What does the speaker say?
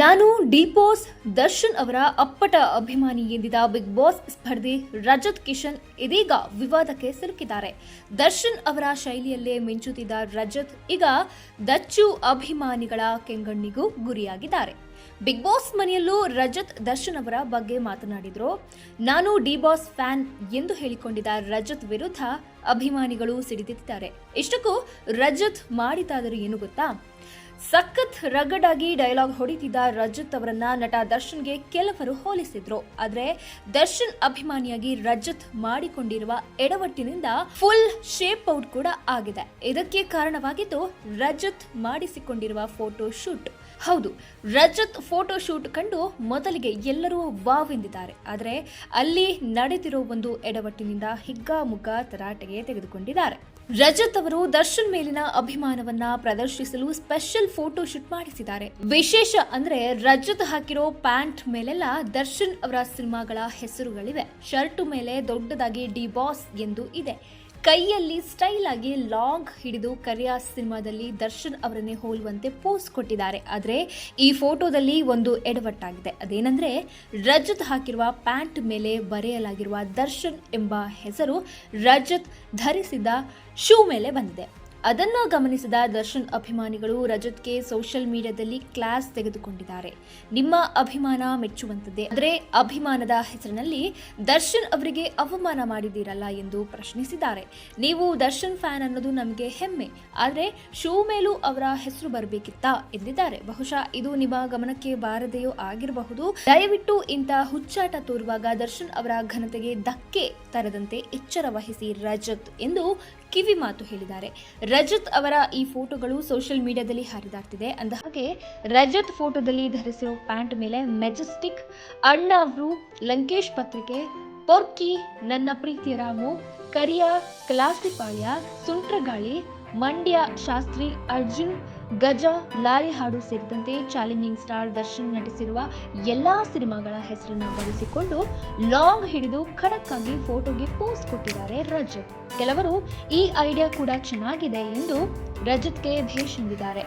ನಾನು ಡಿಪೋಸ್ ದರ್ಶನ್ ಅವರ ಅಪ್ಪಟ ಅಭಿಮಾನಿ ಎಂದಿದ ಬಿಗ್ ಬಾಸ್ ಸ್ಪರ್ಧಿ ರಜತ್ ಕಿಶನ್ ಇದೀಗ ವಿವಾದಕ್ಕೆ ಸಿಲುಕಿದ್ದಾರೆ. ದರ್ಶನ್ ಅವರ ಶೈಲಿಯಲ್ಲೇ ಮಿಂಚುತ್ತಿದ್ದ ರಜತ್ ಈಗ ದಚ್ಚು ಅಭಿಮಾನಿಗಳ ಕೆಂಗಣ್ಣಿಗೂ ಗುರಿಯಾಗಿದ್ದಾರೆ. ಬಿಗ್ ಬಾಸ್ ಮನೆಯಲ್ಲೂ ರಜತ್ ದರ್ಶನ್ ಅವರ ಬಗ್ಗೆ ಮಾತನಾಡಿದ್ರು. ನಾನು ಡಿ ಬಾಸ್ ಫ್ಯಾನ್ ಎಂದು ಹೇಳಿಕೊಂಡಿದ್ದ ರಜತ್ ವಿರುದ್ಧ ಅಭಿಮಾನಿಗಳು ಸಿಡಿದಿದ್ದಾರೆ ಇಷ್ಟಕ್ಕೂ ರಜತ್ ಮಾಡಿತಾದರೂ ಏನು ಗೊತ್ತಾ? ಸಖತ್ ರಗಡಾಗಿ ಡೈಲಾಗ್ ಹೊಡಿತಿದ್ದ ರಜತ್ ಅವರನ್ನ ನಟ ದರ್ಶನ್ಗೆ ಕೆಲವರು ಹೋಲಿಸಿದ್ರು. ಆದ್ರೆ ದರ್ಶನ್ ಅಭಿಮಾನಿಯಾಗಿ ರಜತ್ ಮಾಡಿಕೊಂಡಿರುವ ಎಡವಟ್ಟಿನಿಂದ ಫುಲ್ ಶೇಪ್ ಔಟ್ ಕೂಡ ಆಗಿದೆ. ಇದಕ್ಕೆ ಕಾರಣವಾಗಿದ್ದು ರಜತ್ ಮಾಡಿಸಿಕೊಂಡಿರುವ ಫೋಟೋ ಶೂಟ್. ಹೌದು, ರಜತ್ ಫೋಟೋ ಶೂಟ್ ಕಂಡು ಮೊದಲಿಗೆ ಎಲ್ಲರೂ ವಾವ್ ಎಂದಿದ್ದಾರೆ. ಆದರೆ ಅಲ್ಲಿ ನಡೆದಿರೋ ಒಂದು ಎಡವಟ್ಟಿನಿಂದ ಹಿಗ್ಗಾಮುಗ್ಗ ತರಾಟೆಗೆ ತೆಗೆದುಕೊಂಡಿದ್ದಾರೆ. ರಜತ್ ಅವರು ದರ್ಶನ್ ಮೇಲಿನ ಅಭಿಮಾನವನ್ನ ಪ್ರದರ್ಶಿಸಲು ಸ್ಪೆಷಲ್ ಫೋಟೋ ಶೂಟ್ ಮಾಡಿಸಿದ್ದಾರೆ. ವಿಶೇಷ ಅಂದ್ರೆ ರಜತ್ ಹಾಕಿರೋ ಪ್ಯಾಂಟ್ ಮೇಲೆಲ್ಲ ದರ್ಶನ್ ಅವರ ಸಿನಿಮಾಗಳ ಹೆಸರುಗಳಿವೆ. ಶರ್ಟ್ ಮೇಲೆ ದೊಡ್ಡದಾಗಿ ಡಿ ಬಾಸ್ ಎಂದು ಇದೆ. ಕೈಯಲ್ಲಿ ಸ್ಟೈಲ್ ಆಗಿ ಲಾಂಗ್ ಹಿಡಿದು ಕರಿಯಾ ಸಿನಿಮಾದಲ್ಲಿ ದರ್ಶನ್ ಅವರನ್ನೇ ಹೋಲುವಂತೆ ಪೋಸ್ ಕೊಟ್ಟಿದ್ದಾರೆ. ಆದರೆ ಈ ಫೋಟೋದಲ್ಲಿ ಒಂದು ಎಡವಟ್ಟಾಗಿದೆ. ಅದೇನೆಂದರೆ ರಜತ್ ಹಾಕಿರುವ ಪ್ಯಾಂಟ್ ಮೇಲೆ ಬರೆಯಲಾಗಿರುವ ದರ್ಶನ್ ಎಂಬ ಹೆಸರು ರಜತ್ ಧರಿಸಿದ ಶೂ ಮೇಲೆ ಬಂದಿದೆ. ಅದನ್ನು ಗಮನಿಸಿದ ದರ್ಶನ್ ಅಭಿಮಾನಿಗಳು ರಜತ್ಗೆ ಸೋಷಿಯಲ್ ಮೀಡಿಯಾದಲ್ಲಿ ಕ್ಲಾಸ್ ತೆಗೆದುಕೊಂಡಿದ್ದಾರೆ. ನಿಮ್ಮ ಅಭಿಮಾನ ಮೆಚ್ಚುವಂತದ್ದೇ. ಆದರೆ ಅಭಿಮಾನದ ಹೆಸರಿನಲ್ಲಿ ದರ್ಶನ್ ಅವರಿಗೆ ಅವಮಾನ ಮಾಡಿದ್ದೀರಲ್ಲ ಎಂದು ಪ್ರಶ್ನಿಸಿದ್ದಾರೆ. ನೀವು ದರ್ಶನ್ ಫ್ಯಾನ್ ಅನ್ನೋದು ನಮಗೆ ಹೆಮ್ಮೆ. ಆದರೆ ಶೂ ಮೇಲೂ ಅವರ ಹೆಸರು ಬರಬೇಕಿತ್ತ ಎಂದಿದ್ದಾರೆ. ಬಹುಶಃ ಇದು ನಿಮ್ಮ ಗಮನಕ್ಕೆ ಬಾರದೆಯೋ ಆಗಿರಬಹುದು. ದಯವಿಟ್ಟು ಇಂಥ ಹುಚ್ಚಾಟ ತೋರುವಾಗ ದರ್ಶನ್ ಅವರ ಘನತೆಗೆ ಧಕ್ಕೆ ತರದಂತೆ ಎಚ್ಚರ ವಹಿಸಿ ರಜತ್ ಎಂದು ಕಿವಿ ಮಾತು ಹೇಳಿದ್ದಾರೆ. ರಜತ್ ಅವರ ಈ ಫೋಟೋಗಳು ಸೋಷಿಯಲ್ ಮೀಡಿಯಾದಲ್ಲಿ ಹರಿದಾಡ್ತಿದೆ. ಅಂದ ಹಾಗೆ ರಜತ್ ಫೋಟೋದಲ್ಲಿ ಧರಿಸಿರೋ ಪ್ಯಾಂಟ್ ಮೇಲೆ ಮೆಜೆಸ್ಟಿಕ್ ಅಣ್ಣಾವ್ರು ಲಂಕೇಶ್ ಪತ್ರಿಕೆ, ಪೊರ್ಕಿ, ನನ್ನ ಪ್ರೀತಿಯ ರಾಮು, ಕರಿಯ ಕ್ಲಾಸಿಪಾಳ್ಯ ಸುಂಟ್ರಗಾಳಿ, ಮಂಡ್ಯ ಶಾಸ್ತ್ರಿ ಅರ್ಜುನ್ ಗಜ, ಲಾರಿ ಹಾಡು ಸೇರಿದಂತೆ ಚಾಲೆಂಜಿಂಗ್ ಸ್ಟಾರ್ ದರ್ಶನ್ ನಟಿಸಿರುವ ಎಲ್ಲಾ ಸಿನಿಮಾಗಳ ಹೆಸರನ್ನು ಬಳಸಿಕೊಂಡು ಲಾಂಗ್ ಹಿಡಿದು ಖಡಕ್ ಫೋಟೋಗೆ ಪೋಸ್ಟ್ ಕೊಟ್ಟಿದ್ದಾರೆ ರಜತ್. ಕೆಲವರು, ಈ ಐಡಿಯಾ ಕೂಡ ಚೆನ್ನಾಗಿದೆ ಎಂದು ರಜತ್ಗೆ ಭೇಷ್ ಎಂದಿದ್ದಾರೆ